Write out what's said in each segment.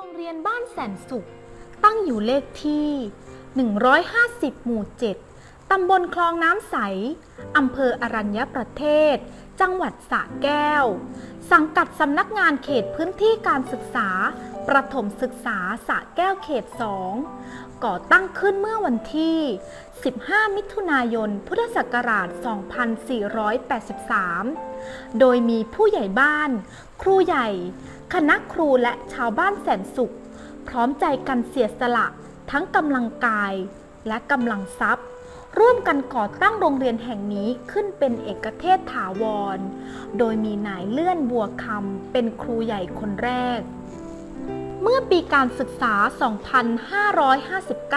โรงเรียนบ้านแสนสุข ตั้งอยู่เลขที่ 150 หมู่ 7 ตำบลคลองน้ำใส อำเภออรัญญประเทศ จังหวัดสระแก้ว สังกัดสำนักงานเขตพื้นที่การศึกษา ประถมศึกษาสะแก้วเขต 2 ก่อตั้งขึ้นเมื่อวันที่ 15 มิถุนายน พุทธศักราช 2483 โดยมีผู้ใหญ่บ้าน ครูใหญ่ คณะครูและชาวบ้านแสนสุข พร้อมใจกันเสียสละทั้งกำลังกายและกำลังทรัพย์ ร่วมกันก่อตั้งโรงเรียนแห่งนี้ขึ้นเป็นเอกเทศถาวร โดยมีนายเลื่อนบัวคำเป็นครูใหญ่คนแรก เมื่อปีการศึกษา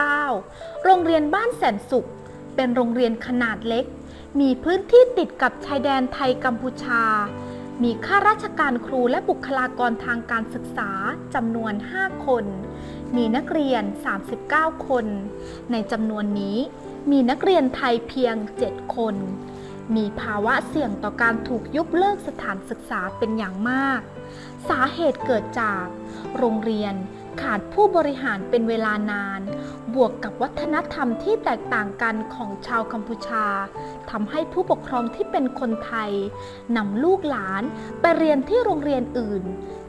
2559 โรงเรียนบ้านแสนสุข เป็นโรงเรียนขนาดเล็ก มีพื้นที่ติดกับชายแดนไทยกัมพูชา มีข้าราชการครูและบุคลากรทางการศึกษาจำนวน 5 คน มีนักเรียน 39 คน ในจำนวนนี้มีนักเรียนไทยเพียง 7 คน มีภาวะเสี่ยงต่อการถูกยุบเลิกสถานศึกษาเป็นอย่างมาก สาเหตุเกิดจาก โรงเรียนขาดผู้บริหารเป็นเวลานาน บวกกับวัฒนธรรมที่แตกต่างกันของชาวกัมพูชาทำให้ผู้ปกครองที่เป็นคนไทยนำลูกหลานไปเรียนที่โรงเรียนอื่น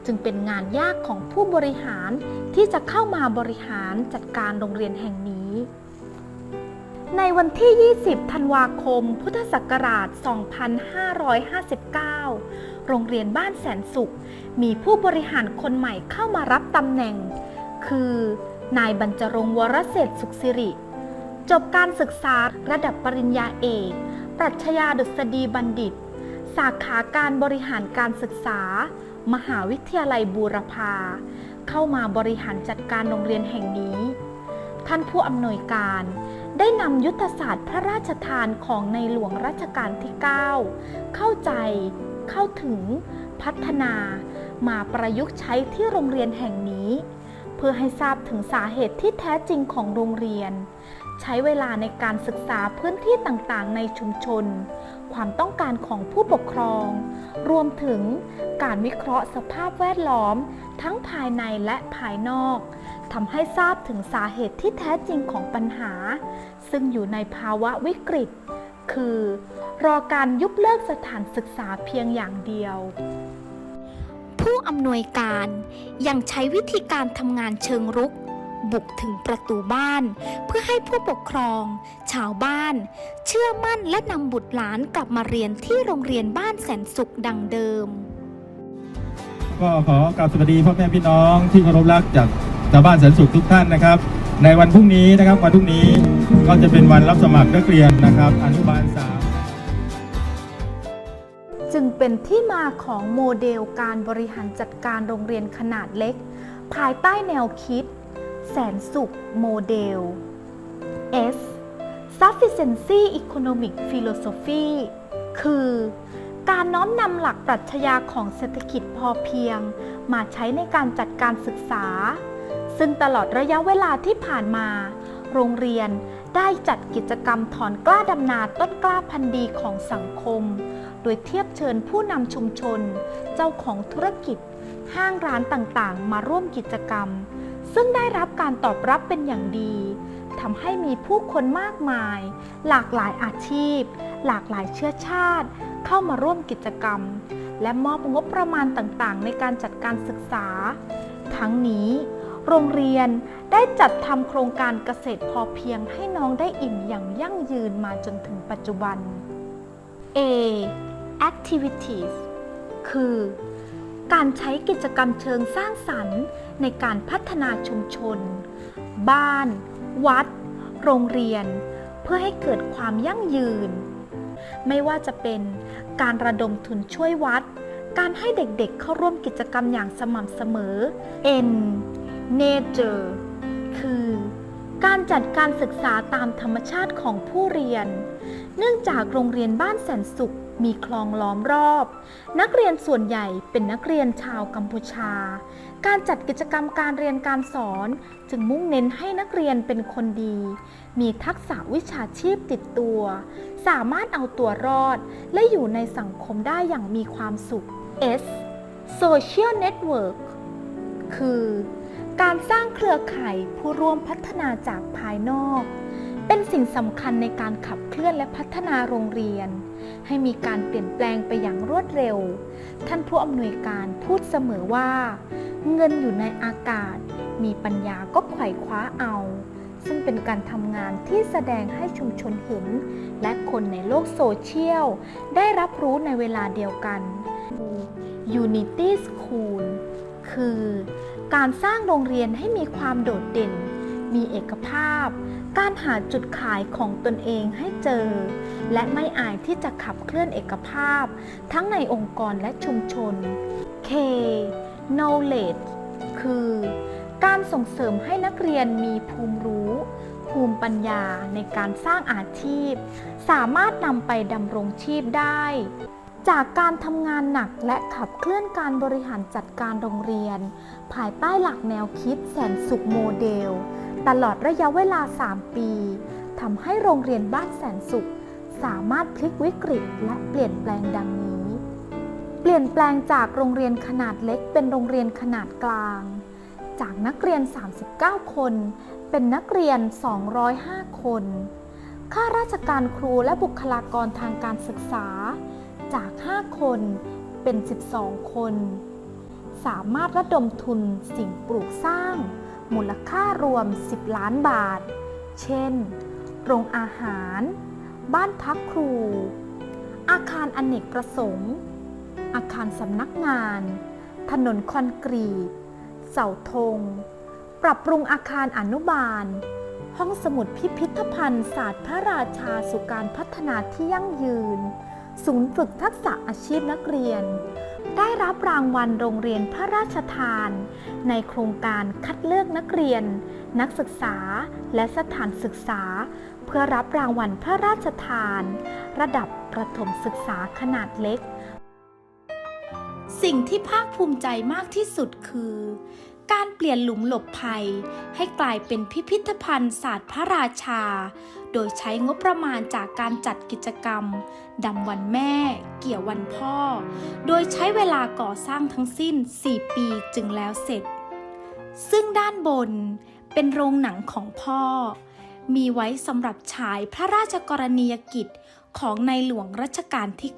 จึงเป็นงานยากของผู้บริหารที่จะเข้ามาบริหารจัดการโรงเรียนแห่งนี้ ในวันที่ 20 ธันวาคม พุทธศักราช 2559 โรงเรียนบ้านแสนสุข มีผู้บริหารคนใหม่เข้ามารับตำแหน่ง คือ นายบรรจรงวรเศรษฐสุขสิริ จบการศึกษาระดับปริญญาเอก ปรัชญาดุษฎีบัณฑิต สาขาการบริหารการศึกษา มหาวิทยาลัยบูรพา เข้ามาบริหารจัดการโรงเรียนแห่งนี้ ท่านผู้อำนวยการ ได้นำยุทธศาสตร์พระราชทานของในหลวงรัชกาลที่ 9 เข้าใจ เข้าถึง พัฒนา มาประยุกต์ใช้ที่โรงเรียนแห่งนี้ เพื่อให้ทราบถึงสาเหตุที่แท้จริงของโรงเรียน ใช้เวลาในการศึกษาพื้นที่ต่างๆ ในชุมชน ความต้องการของผู้ปกครอง รวมถึงการวิเคราะห์สภาพแวดล้อม ทั้งภายในและภายนอก ทำให้ทราบถึงสาเหตุที่แท้จริงของปัญหา ซึ่งอยู่ในภาวะวิกฤต คือ รอการยุบเลิกสถานศึกษาเพียงอย่างเดียว ผู้อำนวยการยังใช้วิธีการทำงานเชิงรุก บุกถึงประตูบ้าน เพื่อให้ผู้ปกครอง ชาวบ้าน เชื่อมั่นและนำบุตรหลานกลับมาเรียนที่โรงเรียนบ้านแสนสุขดังเดิมก็ขอกราบสวัสดีพ่อแม่พี่น้องที่เคารพรักจาก ชาวบ้านแสนสุขทุกท่านนะครับ ในวันพรุ่งนี้นะครับวันพรุ่งนี้ก็จะเป็นวันรับสมัครนักเรียนนะครับ อนุบาลสามจึงเป็นที่มาของโมเดลการบริหารจัดการโรงเรียนขนาดเล็ก ภายใต้แนวคิด แสนสุขโมเดล S Sufficiency Economic Philosophy คือ การน้อมนำหลักปรัชญาของเศรษฐกิจพอเพียง มาใช้ในการจัดการศึกษา ซึ่งตลอดระยะเวลาที่ผ่านมา โรงเรียนได้จัดกิจกรรมถอนกล้าดำนาต้นกล้าพันธุ์ดีของสังคม โดยเทียบเชิญผู้นำชุมชน เจ้าของธุรกิจ ห้างร้านต่างๆ มาร่วมกิจกรรม ซึ่งได้รับการตอบรับเป็นอย่างดีทำให้มีผู้คนมากมาย หลากหลายอาชีพ หลากหลายเชื้อชาติ เข้ามาร่วมกิจกรรม และมอบงบประมาณต่างๆ ในการจัดการศึกษา ทั้งนี้ โรงเรียนได้จัดทำโครงการเกษตรพอเพียงให้น้องได้อิ่มอย่างยั่งยืนมาจนถึงปัจจุบัน A activities คือ การใช้กิจกรรมเชิงสร้างสรรค์ ในการพัฒนาชุมชน บ้าน วัด โรงเรียน เพื่อให้เกิดความยั่งยืน ไม่ว่าจะเป็นการระดมทุนช่วยวัด การให้เด็กๆเข้าร่วมกิจกรรมอย่างสม่ำเสมอ N nature คือ การจัดการศึกษาตามธรรมชาติของผู้เรียน เนื่องจากโรงเรียนบ้านแสนสุขมีคลองล้อมรอบ นักเรียนส่วนใหญ่เป็นนักเรียนชาวกัมพูชา การจัดกิจกรรมการเรียนการสอน จึงมุ่งเน้นให้นักเรียนเป็นคนดี มีทักษะวิชาชีพติดตัว สามารถเอาตัวรอด และอยู่ในสังคมได้อย่างมีความสุข S Social Network คือ การสร้างเครือข่ายผู้ร่วมพัฒนาจากภายนอก เป็นสิ่งสำคัญในการขับเคลื่อนและพัฒนาโรงเรียน ให้มีการเปลี่ยนแปลงไปอย่างรวดเร็ว ท่านผู้อำนวยการพูดเสมอว่า เงินอยู่ในอากาศ มีปัญญาก็ไขว่คว้าเอา ซึ่งเป็นการทำงานที่แสดงให้ชุมชนเห็น และคนในโลกโซเชียล ได้รับรู้ในเวลาเดียวกัน Unity School คือ การสร้างโรงเรียนให้มีความโดดเด่น มีเอกภาพ การหาจุดขายของตนเองให้เจอ และไม่อายที่จะขับเคลื่อนเอกภาพ ทั้งในองค์กรและชุมชน K knowledge คือ การส่งเสริมให้นักเรียนมีภูมิรู้ ภูมิปัญญาในการสร้างอาชีพ สามารถนำไปดำรงชีพได้ จากการทำงานหนักและขับเคลื่อนการบริหารจัดการโรงเรียน ภายใต้หลักแนวคิดแสนสุขโมเดล ตลอดระยะเวลา 3 ปีทำให้โรงเรียนบ้านแสนสุข สามารถพลิกวิกฤตและเปลี่ยนแปลงดังนี้ เปลี่ยนแปลงจากโรงเรียนขนาดเล็กเป็นโรงเรียนขนาดกลาง จากนักเรียน 39 คน เป็นนักเรียน 205 คน ข้าราชการครูและบุคลากรทางการศึกษา จาก 5 คนเป็น 12 คน สามารถระดมทุนสิ่งปลูกสร้าง มูลค่ารวม 10 ล้านบาท เช่น โรงอาหาร บ้านพักครู อาคารอเนกประสงค์ อาคารสำนักงาน ถนนคอนกรีต เสาธง ปรับปรุงอาคารอนุบาลห้องสมุดพิพิธภัณฑ์ศาสตร์พระราชาสู่การพัฒนาที่ยั่งยืน ศูนย์ฝึกทักษะอาชีพนักเรียน ได้รับรางวัลโรงเรียนพระราชทาน ในโครงการคัดเลือกนักเรียน นักศึกษาและสถานศึกษา เพื่อรับรางวัลพระราชทาน ระดับประถมศึกษาขนาดเล็ก สิ่งที่ภาคภูมิใจมากที่สุดคือ การเปลี่ยนหลุมหลบภัย ให้กลายเป็นพิพิธภัณฑ์ศาสตร์พระราชา โดยใช้งบประมาณจากการจัดกิจกรรมดำวันแม่ เกี่ยววันพ่อ โดยใช้เวลาก่อสร้างทั้งสิ้น 4 ปีจึงแล้วเสร็จ ซึ่งด้านบนเป็นโรงหนังของพ่อ มีไว้สำหรับฉายพระราชกรณียกิจของในหลวงรัชกาลที่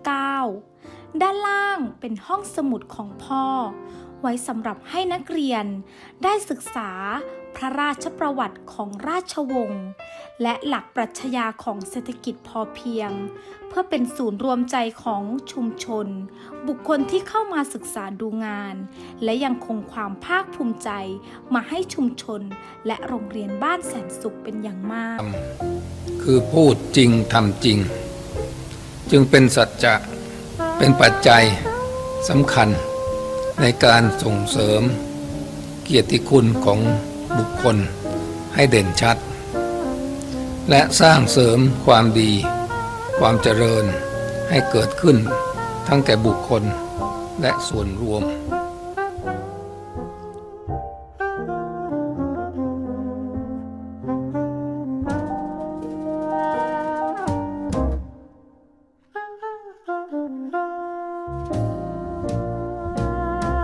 9 ด้านล่างเป็นห้องสมุดของพ่อ ไว้สำหรับให้นักเรียน ได้ศึกษาพระราชประวัติของราชวงศ์ และหลักปรัชญาของเศรษฐกิจพอเพียง เพื่อเป็นศูนย์รวมใจของชุมชน บุคคลที่เข้ามาศึกษาดูงาน และยังคงความภาคภูมิใจมาให้ชุมชน และโรงเรียนบ้านแสนสุขเป็นอย่างมาก คือพูดจริงทำจริง จึงเป็นสัจจะเป็นปัจจัยสำคัญ ในการส่งเสริมเกียรติคุณของบุคคลให้เด่นชัด และสร้างเสริมความดี ความเจริญให้เกิดขึ้นทั้งแก่บุคคลและส่วนรวม